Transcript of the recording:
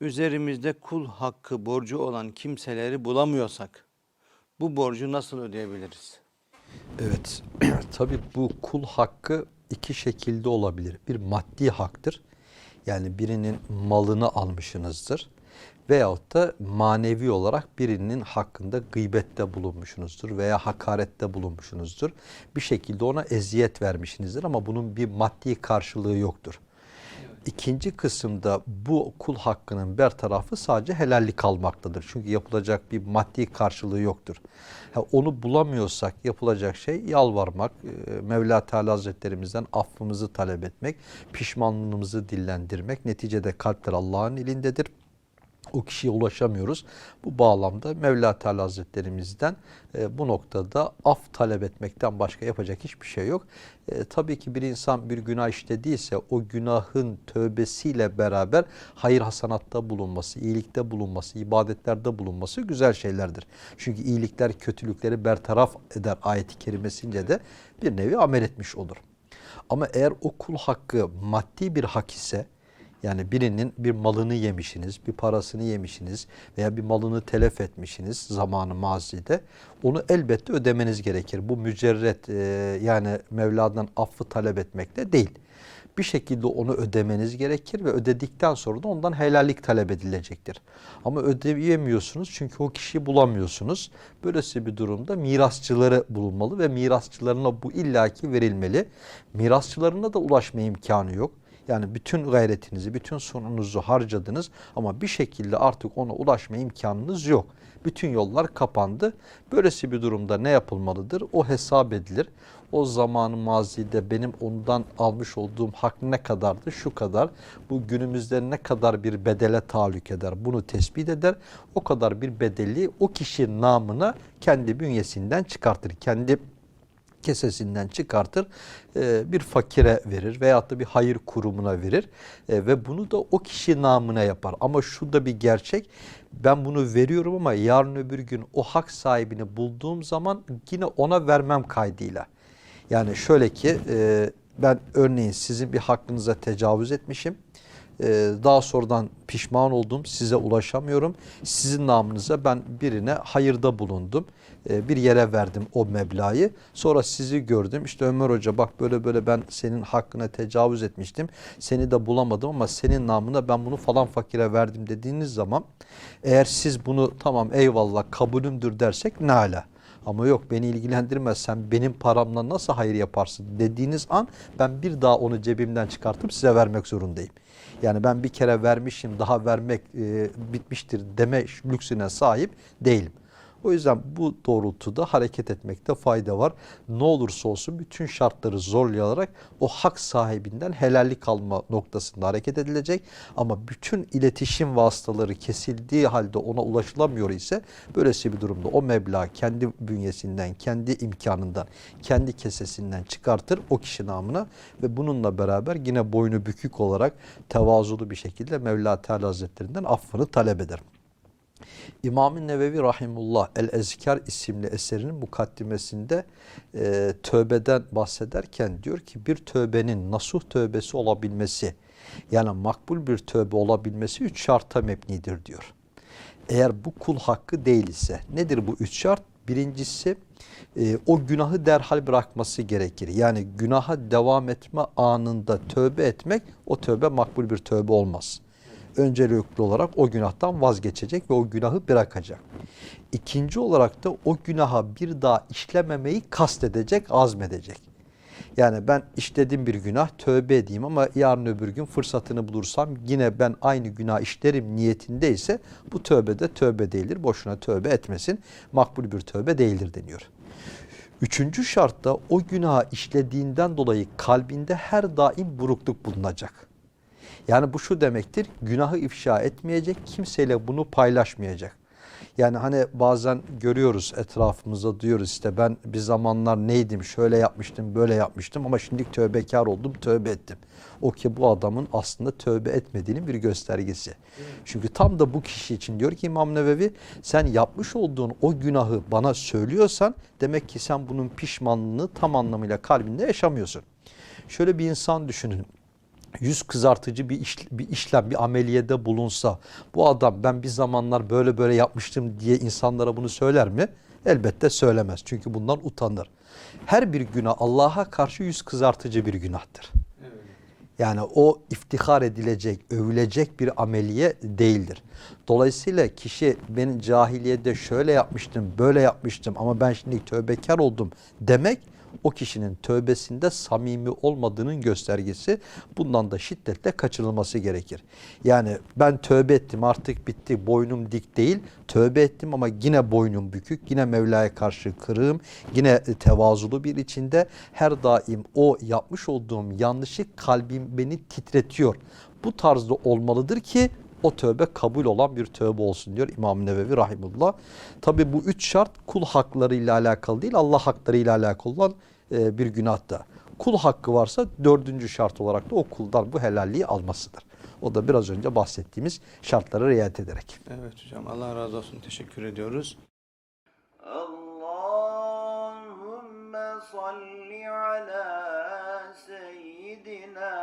üzerimizde kul hakkı borcu olan kimseleri bulamıyorsak bu borcu nasıl ödeyebiliriz? Evet, tabii bu kul hakkı iki şekilde olabilir. Bir maddi haktır. Yani birinin malını almışsınızdır. Veyahut da manevi olarak birinin hakkında gıybette bulunmuşsunuzdur veya hakarette bulunmuşsunuzdur. Bir şekilde ona eziyet vermişsinizdir ama bunun bir maddi karşılığı yoktur. İkinci kısımda bu kul hakkının bertarafı sadece helallik almaktadır. Çünkü yapılacak bir maddi karşılığı yoktur. Ha, onu bulamıyorsak yapılacak şey yalvarmak, e, Mevla Teala Hazretlerimizden affımızı talep etmek, pişmanlığımızı dillendirmek. Neticede kalpler Allah'ın elindedir o kişiye ulaşamıyoruz. Bu bağlamda Mevla Teala Hazretlerimizden e, bu noktada af talep etmekten başka yapacak hiçbir şey yok. E, tabii ki bir insan bir günah işlediyse o günahın tövbesiyle beraber hayır hasanatta bulunması, iyilikte bulunması, ibadetlerde bulunması güzel şeylerdir. Çünkü iyilikler kötülükleri bertaraf eder ayeti kerimesince de bir nevi amel etmiş olur. Ama eğer o kul hakkı maddi bir hak ise yani birinin bir malını yemişsiniz, bir parasını yemişsiniz veya bir malını telef etmişsiniz zamanı mazide. Onu elbette ödemeniz gerekir. Bu mücerret e, yani Mevla'dan affı talep etmekte değil. Bir şekilde onu ödemeniz gerekir ve ödedikten sonra da ondan helallik talep edilecektir. Ama ödeyemiyorsunuz çünkü o kişiyi bulamıyorsunuz. Böylesi bir durumda mirasçıları bulunmalı ve mirasçılarına bu illaki verilmeli. Mirasçılarına da ulaşma imkanı yok. Yani bütün gayretinizi, bütün sonunuzu harcadınız ama bir şekilde artık ona ulaşma imkanınız yok. Bütün yollar kapandı. Böylesi bir durumda ne yapılmalıdır? O hesap edilir. O zamanı mazide benim ondan almış olduğum hak ne kadardı? Şu kadar. Bu günümüzde ne kadar bir bedele tahallük eder? Bunu tespit eder. O kadar bir bedeli o kişi namına kendi bünyesinden çıkartır. Kendi kesesinden çıkartır e, bir fakire verir veyahut da bir hayır kurumuna verir E, ve bunu da o kişi namına yapar. Ama şu da bir gerçek ben bunu veriyorum ama yarın öbür gün o hak sahibini bulduğum zaman yine ona vermem kaydıyla. Yani şöyle ki e, ben örneğin sizin bir hakkınıza tecavüz etmişim. Ee, daha sonradan pişman oldum, size ulaşamıyorum. Sizin namınıza ben birine hayırda bulundum. Ee, bir yere verdim o meblağı. Sonra sizi gördüm. İşte Ömer Hoca bak böyle böyle ben senin hakkına tecavüz etmiştim. Seni de bulamadım ama senin namına ben bunu falan fakire verdim dediğiniz zaman eğer siz bunu tamam eyvallah kabulümdür dersek ne ala. Ama yok beni ilgilendirmez sen benim paramla nasıl hayır yaparsın dediğiniz an ben bir daha onu cebimden çıkartıp size vermek zorundayım. Yani ben bir kere vermişim daha vermek e, bitmiştir deme lüksüne sahip değilim. O yüzden bu doğrultuda hareket etmekte fayda var. Ne olursa olsun bütün şartları zorlayarak o hak sahibinden helallik alma noktasında hareket edilecek. Ama bütün iletişim vasıtaları kesildiği halde ona ulaşılamıyor ise böylesi bir durumda o meblağ kendi bünyesinden, kendi imkanından, kendi kesesinden çıkartır o kişi namına ve bununla beraber yine boynu bükük olarak tevazulu bir şekilde Mevla Teala Hazretlerinden affını talep eder. İmam-ı Nevevi Rahimullah El-Ezkar isimli eserinin mukaddimesinde e, tövbeden bahsederken diyor ki bir tövbenin nasuh tövbesi olabilmesi yani makbul bir tövbe olabilmesi üç şarta mebnidir diyor. Eğer bu kul hakkı değil ise nedir bu üç şart? Birincisi e, o günahı derhal bırakması gerekir. Yani günaha devam etme anında tövbe etmek o tövbe makbul bir tövbe olmaz öncelikli olarak o günahtan vazgeçecek ve o günahı bırakacak. İkinci olarak da o günaha bir daha işlememeyi kastedecek, azmedecek. Yani ben işlediğim bir günah tövbe edeyim ama yarın öbür gün fırsatını bulursam yine ben aynı günah işlerim niyetindeyse bu tövbe de tövbe değildir. Boşuna tövbe etmesin. Makbul bir tövbe değildir deniyor. Üçüncü şartta o günahı işlediğinden dolayı kalbinde her daim burukluk bulunacak. Yani bu şu demektir, günahı ifşa etmeyecek, kimseyle bunu paylaşmayacak. Yani hani bazen görüyoruz etrafımızda diyoruz işte ben bir zamanlar neydim, şöyle yapmıştım, böyle yapmıştım ama şimdi tövbekar oldum, tövbe ettim. O ki bu adamın aslında tövbe etmediğinin bir göstergesi. Çünkü tam da bu kişi için diyor ki İmam Nevevi sen yapmış olduğun o günahı bana söylüyorsan demek ki sen bunun pişmanlığını tam anlamıyla kalbinde yaşamıyorsun. Şöyle bir insan düşünün yüz kızartıcı bir, iş, bir işlem, bir ameliyede bulunsa bu adam ben bir zamanlar böyle böyle yapmıştım diye insanlara bunu söyler mi? Elbette söylemez. Çünkü bundan utanır. Her bir günah Allah'a karşı yüz kızartıcı bir günahtır. Yani o iftihar edilecek, övülecek bir ameliye değildir. Dolayısıyla kişi ben cahiliyede şöyle yapmıştım, böyle yapmıştım ama ben şimdi tövbekar oldum demek o kişinin tövbesinde samimi olmadığının göstergesi. Bundan da şiddetle kaçınılması gerekir. Yani ben tövbe ettim artık bitti boynum dik değil. Tövbe ettim ama yine boynum bükük. Yine Mevla'ya karşı kırığım. Yine tevazulu bir içinde. Her daim o yapmış olduğum yanlışı kalbim beni titretiyor. Bu tarzda olmalıdır ki o tövbe kabul olan bir tövbe olsun diyor İmam Nevevi Rahimullah. Tabi bu üç şart kul haklarıyla alakalı değil Allah haklarıyla alakalı olan e, bir günah da. Kul hakkı varsa dördüncü şart olarak da o kuldan bu helalliği almasıdır. O da biraz önce bahsettiğimiz şartlara riayet ederek. Evet hocam Allah razı olsun teşekkür ediyoruz. Allahümme salli ala seyyidina